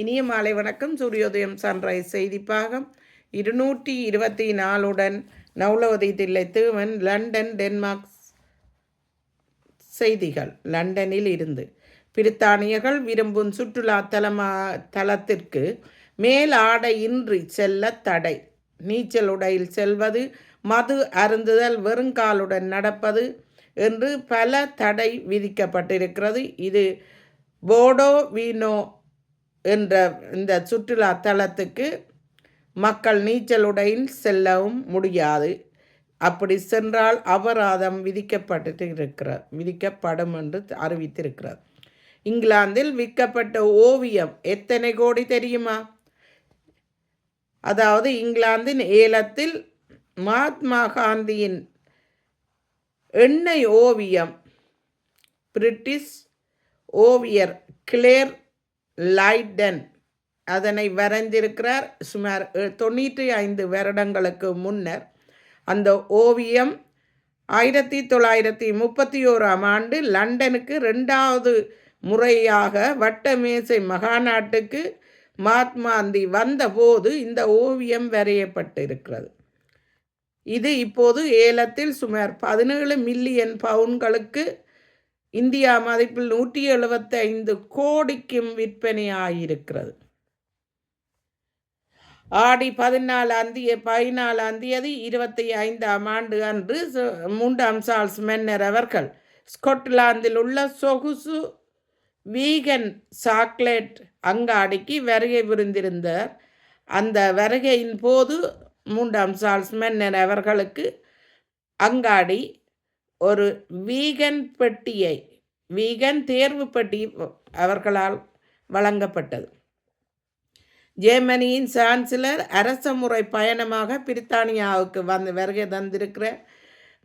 இனிய மாலை வணக்கம். சூரியோதயம் சன்ரைஸ் செய்தி பாகம். இருநூற்றி இருபத்தி நாலுடன் நவுலவதி தில்லை தீவன் லண்டன் டென்மார்க் செய்திகள். லண்டனில் இருந்து. பிரித்தானியர்கள் விரும்பும் சுற்றுலா தலமா தலத்திற்கு மேல் ஆடையின்றி செல்ல தடை. நீச்சல் உடையில் செல்வது மது அருந்துதல் வெறுங்காலுடன் நடப்பது என்று பல தடை விதிக்கப்பட்டிருக்கிறது. இது போடோ வீனோ என்ற இந்த சுற்றுலா தலத்துக்கு மக்கள் நீச்சலுடையில் செல்லவும் முடியாது. அப்படி சென்றால் அபராதம் விதிக்கப்பட்டு இருக்கிறார் விதிக்கப்படும் என்று அறிவித்திருக்கிறார். இங்கிலாந்தில் விற்கப்பட்ட ஓவியம் எத்தனை கோடி தெரியுமா? அதாவது இங்கிலாந்தின் ஏலத்தில் மகாத்மா காந்தியின் எண்ணெய் ஓவியம் பிரிட்டிஷ் ஓவியர் கிளேர் லைடன். அதனை வரைந்திருக்கிறார் சுமார் தொண்ணூற்றி ஐந்து வருடங்களுக்கு முன்னர். அந்த ஓவியம் ஆயிரத்தி தொள்ளாயிரத்தி முப்பத்தி ஓராம் ஆண்டு லண்டனுக்கு ரெண்டாவது முறையாக வட்டமேசை மகாநாட்டுக்கு மகாத்மாந்தி வந்தபோது இந்த ஓவியம் வரையப்பட்டிருக்கிறது. இது இப்போது ஏலத்தில் சுமார் பதினேழு மில்லியன் பவுன்களுக்கு இந்தியா மதிப்பில் நூற்றி எழுபத்தி ஐந்து கோடிக்கும் விற்பனையாயிருக்கிறது. ஆடி பதினாலாம் தேதி பதினாலாம் தேதி இருபத்தி ஐந்தாம் ஆண்டு அன்று மூன்றாம் சார்ஸ் மென்னர் அவர்கள் ஸ்கொட்லாந்தில் உள்ள சொகுசு வீகன் சாக்லேட் அங்காடிக்கு வருகை புரிந்திருந்தார். அந்த வருகையின் போது மூன்றாம் சார்ஸ் மென்னர் அவர்களுக்கு அங்காடி ஒரு வீகன் பெட்டியை வீகன் தேர்வு பெட்டி அவர்களால் வழங்கப்பட்டது. ஜெர்மனியின் சான்சலர் அரச முறை பயணமாக பிரித்தானியாவுக்கு வந்து வருகை தந்திருக்கிற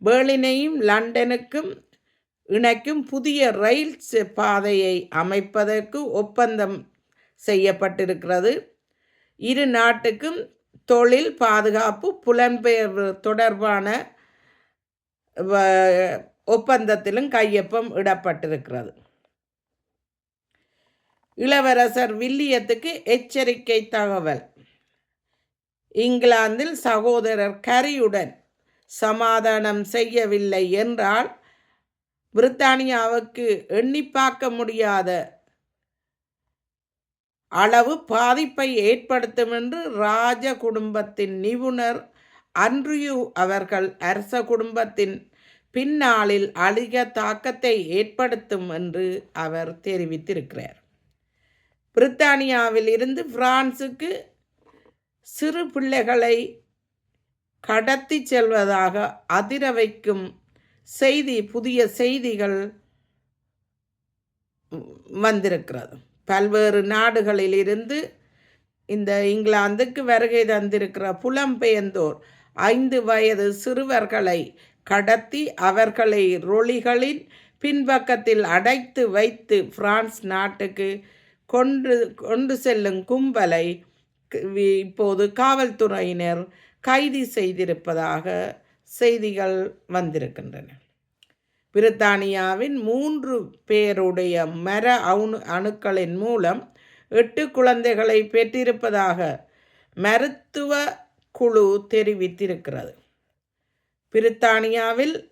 பேர்லினையும் லண்டனுக்கும் இணைக்கும் புதிய ரயில் பாதையை அமைப்பதற்கு ஒப்பந்தம் செய்யப்பட்டிருக்கிறது. இரு நாட்டுக்கும் தொழில் பாதுகாப்பு புலம்பெயர்வு தொடர்பான ஒப்பந்தத்திலும் கையொப்பம் இடப்பட்டிருக்கிறது. இளவரசர் வில்லியத்துக்கு எச்சரிக்கை தகவல். இங்கிலாந்தில் சகோதரர் கரியுடன் சமாதானம் செய்யவில்லை என்றால் பிரித்தானியாவுக்கு எண்ணி பார்க்க முடியாத அளவு பாதிப்பை ஏற்படுத்தும் என்று ராஜ குடும்பத்தின் நிபுணர் அன்றியு அவர்கள் அரச குடும்பத்தின் பின்னாளில் அதிக தாக்கத்தை ஏற்படுத்தும் என்று அவர் தெரிவித்திருக்கிறார். பிரித்தானியாவில் இருந்து பிரான்சுக்கு சிறு பிள்ளைகளை கடத்தி செல்வதாக அதிர வைக்கும் செய்தி புதிய செய்திகள் வந்திருக்கிறது. பல்வேறு நாடுகளில் இருந்து இந்த இங்கிலாந்துக்கு வருகை தந்திருக்கிற புலம்பெயர்ந்தோர் ஐந்து வயது சிறுவர்களை கடத்தி அவர்களை ரொளிகளின் பின்பக்கத்தில் அடைத்து வைத்து பிரான்ஸ் நாட்டுக்கு கொண்டு கொண்டு செல்லும் கும்பலை க- வி- இப்போது காவல்துறையினர் கைது செய்திருப்பதாக செய்திகள் வந்திருக்கின்றன. பிரித்தானியாவின் மூன்று பேருடைய மர அணு அணுக்களின் மூலம் எட்டு குழந்தைகளை பெற்றிருப்பதாக மருத்துவ குழு தெரிவித்திருக்கிறது. பிரித்தானியாவில்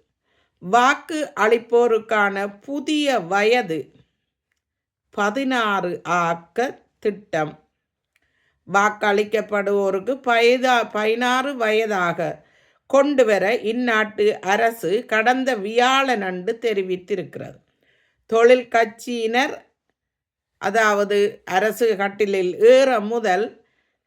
வாக்கு அளிப்போருக்கான புதிய வயது பதினாறு ஆக்க திட்டம். வாக்களிக்கப்படுவோருக்கு பயதா பதினாறு வயதாக கொண்டு வர இந்நாட்டு அரசு கடந்த வியாழனன்று தெரிவித்திருக்கிறது. தொழில் கட்சியினர் அதாவது அரசு கட்டிலில் ஏற முதல்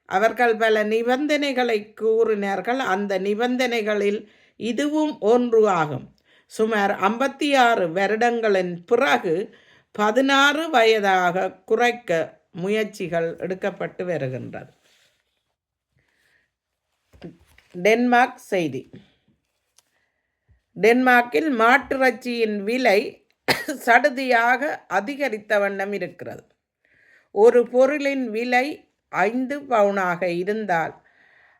அவர்கள் பல நிபந்தனைகளை கூறினார்கள். அந்த நிபந்தனைகளில் இதுவும் ஒன்று ஆகும். சுமார் ஐம்பத்தி ஆறு வருடங்களின் பிறகு பதினாறு வயதாக குறைக்க முயற்சிகள் எடுக்கப்பட்டு வருகின்றது. டென்மார்க் செய்தி. டென்மார்க்கில் மாட்டிறைச்சியின் விலை சடுதியாக அதிகரித்த வண்ணம் இருக்கிறது. ஒரு பொருளின் விலை ஐந்து பவுனாக இருந்தால்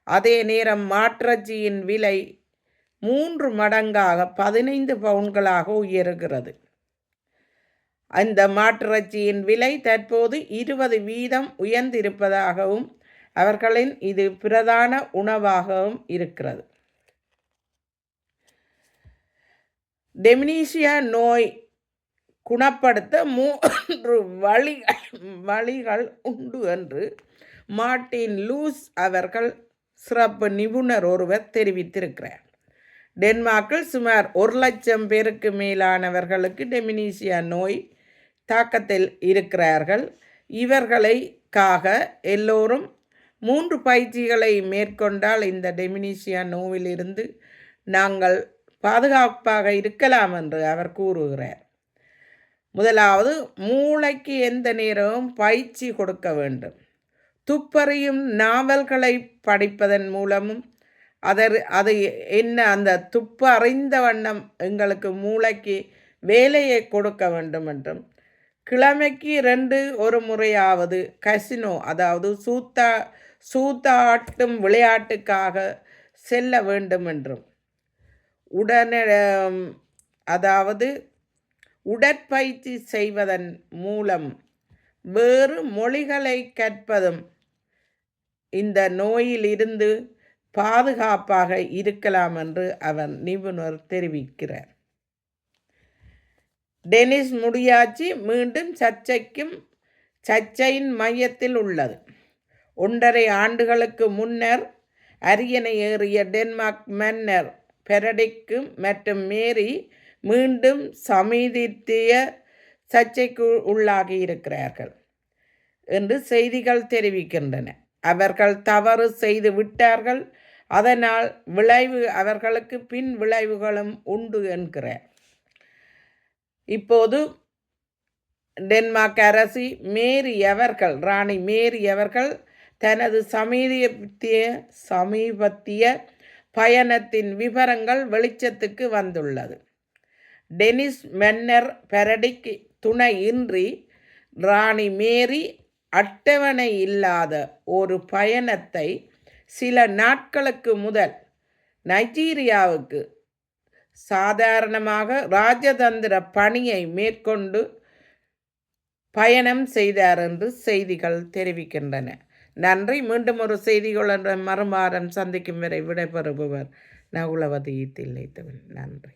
அதே நேரம் மாட்டிறைச்சியின் விலை மூன்று மடங்காக பதினைந்து பவுன்களாக உயருகிறது. அந்த மாட்டிறைச்சியின் விலை தற்போது இருபது வீதம் உயர்ந்திருப்பதாகவும் அவர்களின் இது பிரதான உணவாகவும் இருக்கிறது. டெமினீசியா நோய் குணப்படுத்த மூன்று வழிகள் வழிகள் உண்டு என்று மார்டின் லூஸ் அவர்கள் சிறப்பு நிபுணர் ஒருவர் தெரிவித்திருக்கிறார். டென்மார்க்கில் சுமார் ஒரு லட்சம் பேருக்கு மேலானவர்களுக்கு டெமினீசியா நோய் தாக்கத்தில் இருக்கிறார்கள். இவர்களைக்காக எல்லோரும் மூன்று பயிற்சிகளை மேற்கொண்டால் இந்த டெமினீசியா நோவிலிருந்து நாங்கள் பாதுகாப்பாக இருக்கலாம் என்று அவர் கூறுகிறார். முதலாவது மூளைக்கு எந்த நேரமும் பயிற்சி கொடுக்க வேண்டும். துப்பறியும் நாவல்களை படிப்பதன் மூலமும் அதர் அது என்ன அந்த துப்பு அறிந்த வண்ணம் எங்களுக்கு மூளைக்கு வேலையை கொடுக்க வேண்டும் என்றும் கிழமைக்கு ரெண்டு ஒரு முறையாவது கசினோ அதாவது சூத்தா சூத்தாட்டும் விளையாட்டுக்காக செல்ல வேண்டும் என்றும். உடனே அதாவது உடற்பயிற்சி செய்வதன் மூலம் வேறு மொழிகளை கற்பதும் இந்த நோயிலிருந்து பாதுகாப்பாக இருக்கலாம் என்று அவர் நிபுணர் தெரிவிக்கிறார். டெனிஸ் முடியாச்சி. மீண்டும் சர்ச்சைக்கும் சர்ச்சையின் மையத்தில் உள்ளது. ஒன்றரை ஆண்டுகளுக்கு முன்னர் அரியணை ஏறிய டென்மார்க் மன்னர் பெரடிக்கு மற்றும் மேரி மீண்டும் சமீதித்திய சர்ச்சைக்கு உள்ளாகி இருக்கிறார்கள் என்று செய்திகள் தெரிவிக்கின்றன. அவர்கள் தவறு செய்து விட்டார்கள். அதனால் விளைவு அவர்களுக்கு பின் விளைவுகளும் உண்டு என்கிறார் இப்போது டென்மார்க் அரசி மேரி அவர்கள் ராணி மேரி அவர்கள் தனது சமீபத்திய சமீபத்திய பயணத்தின் விவரங்கள் வெளிச்சத்துக்கு வந்துள்ளது. டெனிஸ் மென்னர் பெரடிக் துணையின்றி ராணி மேரி அட்டவணை இல்லாத ஒரு பயணத்தை சில நாட்களுக்கு முதல் நைஜீரியாவுக்கு சாதாரணமாக ராஜதந்திர பணியை மேற்கொண்டு பயணம் செய்தார் என்று செய்திகள் தெரிவிக்கின்றன. நன்றி. மீண்டும் ஒரு செய்திகளுடன் மறுமாறம் சந்திக்கும் வரை விடைபெறுபவர் நகுலவதி தில்லைத்தவன். நன்றி.